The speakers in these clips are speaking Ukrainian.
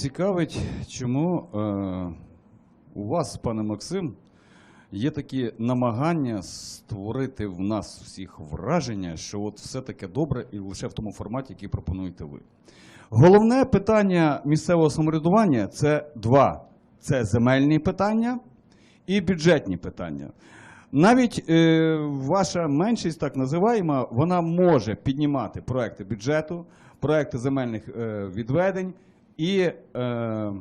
цікавить, чому е, у вас, пане Максим, є такі намагання створити в нас всіх враження, що от все таке добре і лише в тому форматі, який пропонуєте ви. Головне питання місцевого самоврядування це два: це земельні питання і бюджетні питання. Навіть е, ваша меншість, так називаємо, вона може піднімати проекти бюджету, проекти земельних е, відведень і е,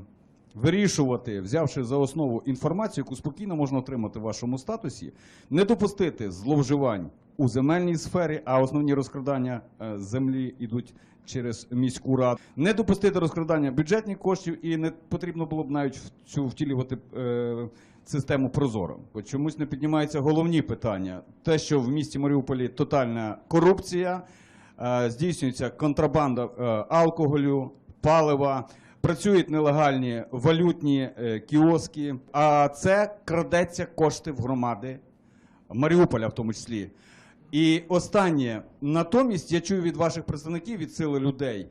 вирішувати, взявши за основу інформацію, яку спокійно можна отримати в вашому статусі, не допустити зловживань у земельній сфері, а основні розкрадання е, землі йдуть через міську раду, не допустити розкрадання бюджетних коштів, і не потрібно було б навіть в цю втілювати е, систему прозоро. Чомусь не піднімаються головні питання. Те, що в місті Маріуполі тотальна корупція, е, здійснюється контрабанда е, алкоголю, палива. Працюють нелегальні валютні е, кіоски, а це крадеться кошти в громади Маріуполя, в тому числі. І останнє, натомість я чую від ваших представників, від сили людей.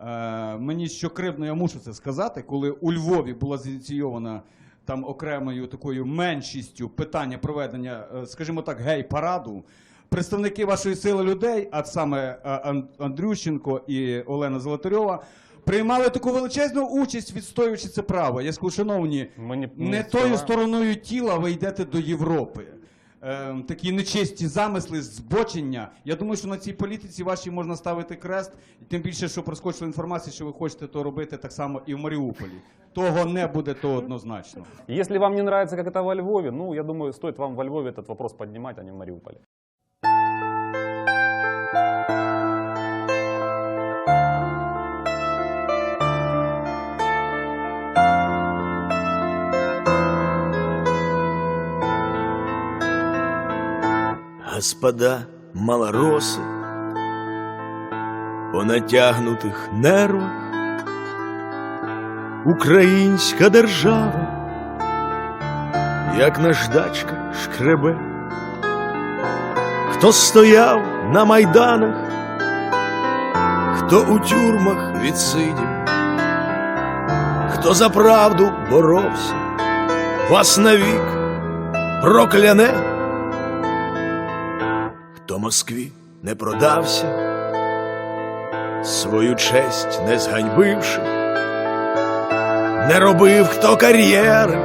Е, мені що кривно, я мушу це сказати, коли у Львові була зініційована там окремою такою меншістю питання проведення, е, скажімо так, гей-параду. Представники вашої сили людей, а саме Андрющенко і Олена Золотарьова, приймали таку величезну участь, відстоюючи це право. Я скажу, шановні, Ми не- не тою стороною тіла ви йдете до Європи. Е, такі нечисті замисли, збочення. Я думаю, що на цій політиці вашій можна ставити крест, і тим більше, що проскочила інформація, що ви хочете то робити так само і в Маріуполі. Того не буде, то однозначно. Если вам не нравится, как это во Львове, ну, я думаю, стоит вам во Львове этот вопрос поднимать, а не в Мариуполе. Господа малороси по натягнутих нервах Українська держава, як наждачка шкребе, хто стояв на майданах, хто у тюрмах відсидів, хто за правду боровся, вас навік прокляне хто Москві не продався, свою честь не зганьбивши, не робив хто кар'єри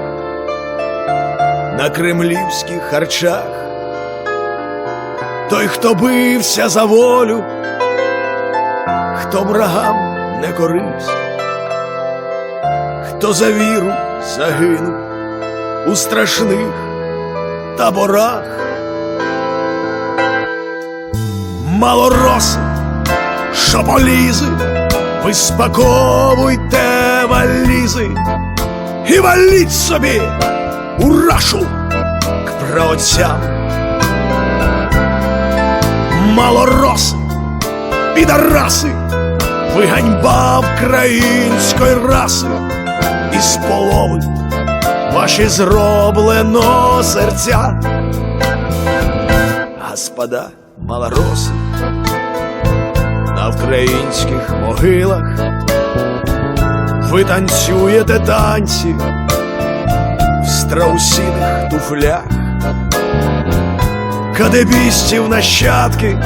на кремлівських харчах, той, хто бився за волю, хто врагам не корився, хто за віру загинув у страшних таборах малороси, що полізи, ви спаковуйте валізи і валіть собі у рашу к праотцям. Малороси, підараси, ви ганьба української раси, і з полови ваші зроблено серця господа малороси на українських могилах ви танцюєте танці в страусіних туфлях, кадебістів нащадки,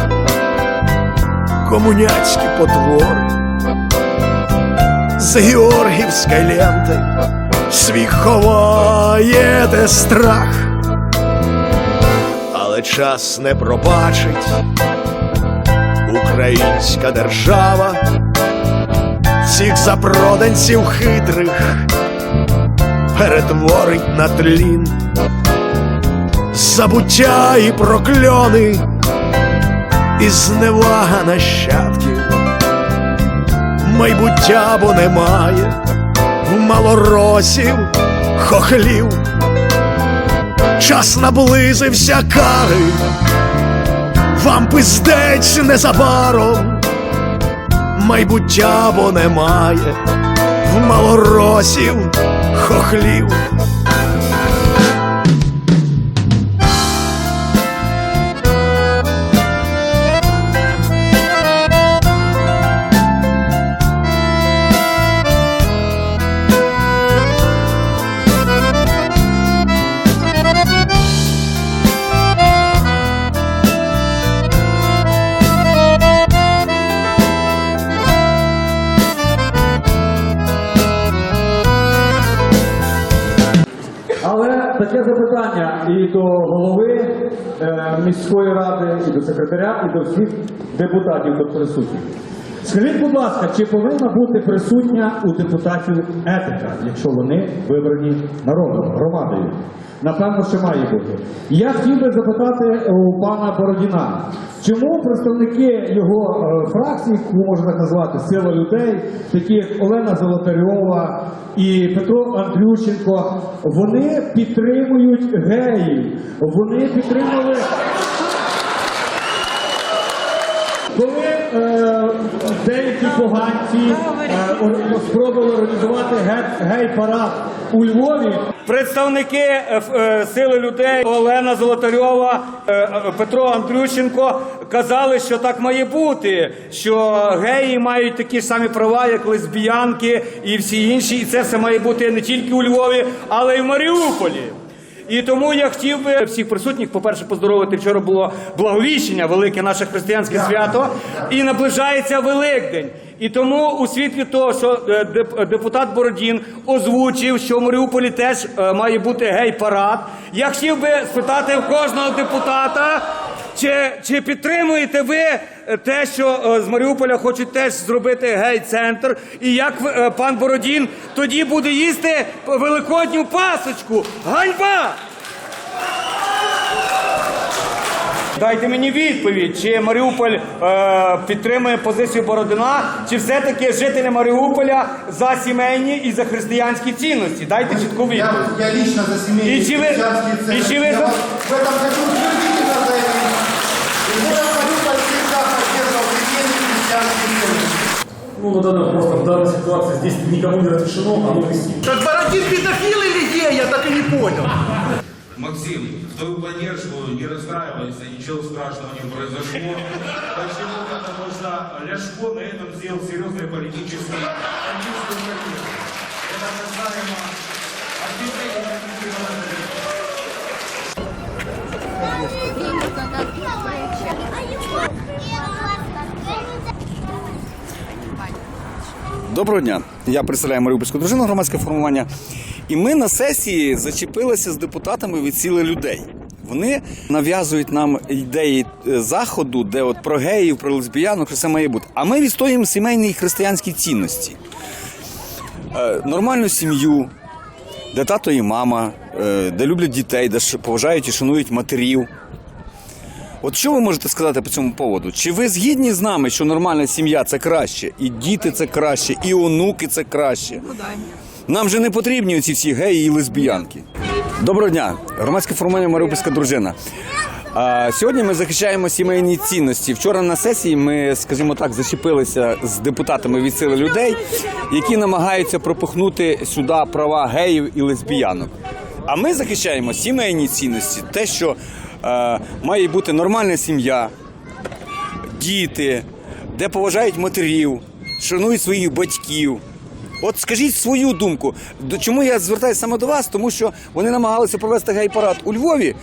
комуняцькі потвори, з георгівської ленти свій ховаєте страх але час не пробачить. Українська держава цих запроданців хитрих перетворить на тлін, забуття і прокльони, і зневага нащадків, майбуття бо немає в малоросів, хохлів час наблизився кари, вам пиздець незабаром, майбуття бо немає. В малоросів хохлів. І до голови е, міської ради, і до секретаря, і до всіх депутатів до присутніх. Скажіть, будь ласка, чи повинна бути присутня у депутатів етика, якщо вони вибрані народом, громадою? Напевно, що має бути. Я хотів би запитати у пана Бородіна, чому представники його е, фракції, яку можна так назвати, сила людей, такі як Олена Золотарьова і Петро Андрющенко, вони підтримують геїв, вони підтримали. Деякі поганці е, спробували організувати гей-парад у Львові, Представники е, е, сили людей Олена Золотарьова, е, Петро Андрющенко казали, що так має бути, що геї мають такі ж самі права, як лесбіянки і всі інші, і це все має бути не тільки у Львові, але й в Маріуполі. І тому я хотів би всіх присутніх, по-перше, поздоровити. Вчора було благовіщення, велике наше християнське свято, і наближається Великдень. І тому у світлі того, що е, депутат Бородін озвучив, що в Маріуполі теж е, має бути гей-парад. Я хотів би спитати в кожного депутата, чи, чи підтримуєте ви е, те, що е, з Маріуполя хочуть теж зробити гей-центр, і як е, пан Бородін тоді буде їсти великодню пасочку? Ганьба! Дайте мені відповідь, чи Маріуполь е, підтримує позицію Бородина, чи все-таки жителі Маріуполя за сімейні і за християнські цінності. Дайте чітку відповідь. Я, я лично за семейные И чего- христианские и ценности. чего Я вас в этом хочу ценности. Ну, на данный вопрос, в данной ситуации здесь никому не разрешено, оно вести. Так Бородин педофил или гей, я так и не понял. Максим, твою поддержку не расстраивайся, ничего страшного не произошло. Почему? Потому что Ляшко на этом сделал серьезный политический политическую карьеру. Это касаемо объявления Доброго дня. Я представляю Маріупольську дружину громадське формування. І ми на сесії зачепилися з депутатами від сили людей. Вони нав'язують нам ідеї е, заходу, де от про геїв, про лесбіянок, все має бути. А ми відстоюємо сімейні і християнські цінності. Е, нормальну сім'ю, де тато і мама, е, де люблять дітей, де поважають і шанують матерів. От що ви можете сказати по цьому поводу? Чи ви згідні з нами, що нормальна сім'я це краще, і діти це краще, і онуки це краще? Нам же не потрібні оці всі геї і лесбіянки. Доброго дня, громадське формування Маріупольська дружина. А, сьогодні ми захищаємо сімейні цінності. Вчора на сесії ми, скажімо так, зачепилися з депутатами від сили людей, які намагаються пропихнути сюди права геїв і лесбіянок. А ми захищаємо сімейні цінності, те, що має бути нормальна сім'я, діти, де поважають матерів, шанують своїх батьків. От скажіть свою думку. Чому я звертаюся саме до вас? Тому що вони намагалися провести гей-парад у Львові,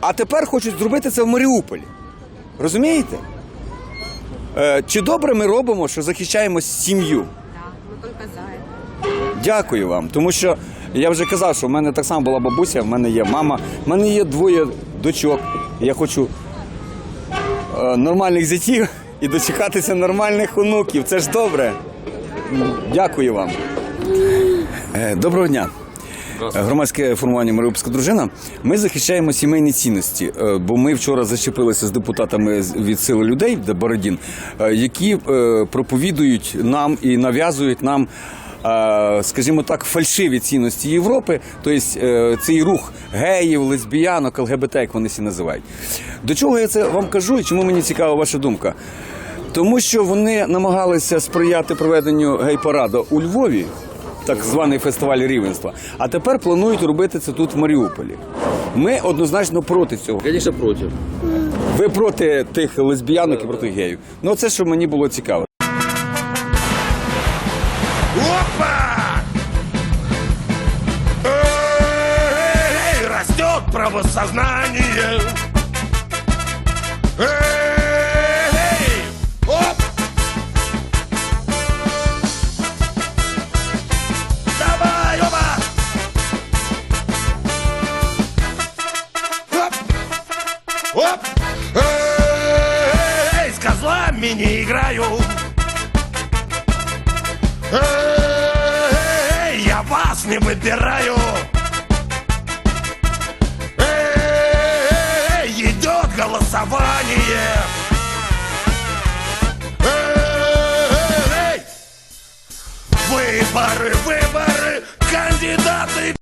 а тепер хочуть зробити це в Маріуполі. Розумієте? Е, чи добре ми робимо, що захищаємо сім'ю? Дякую вам, тому що я вже казав, що в мене так само була бабуся, в мене є мама, в мене є двоє дочок. Я хочу е, нормальних зятів і дочекатися нормальних онуків. Це ж добре. Дякую вам. Е, Доброго дня. Громадське формування Маріупольська дружина. Ми захищаємо сімейні цінності, е, бо ми вчора зачепилися з депутатами від сили людей, де Бородін, які проповідують нам і нав'язують нам. Е, Скажімо так, фальшиві цінності Європи, тобто цей рух геїв, лесбіянок, ЛГБТ, як вони всі називають. До чого я це вам кажу і чому мені цікава ваша думка? Тому що вони намагалися сприяти проведенню гей-параду у Львові, так званий фестиваль рівенства, а тепер планують робити це тут в Маріуполі. Ми однозначно проти цього. Конечно, против. Ви проти тих лесбіянок і проти геїв. Ну це що мені було цікаво. нашего сознания. Эй, оп! Давай! Оп! Оп! Эй, с не играю. Эй, я вас не выбираю. голосование. Эй! Выборы, выборы, кандидаты.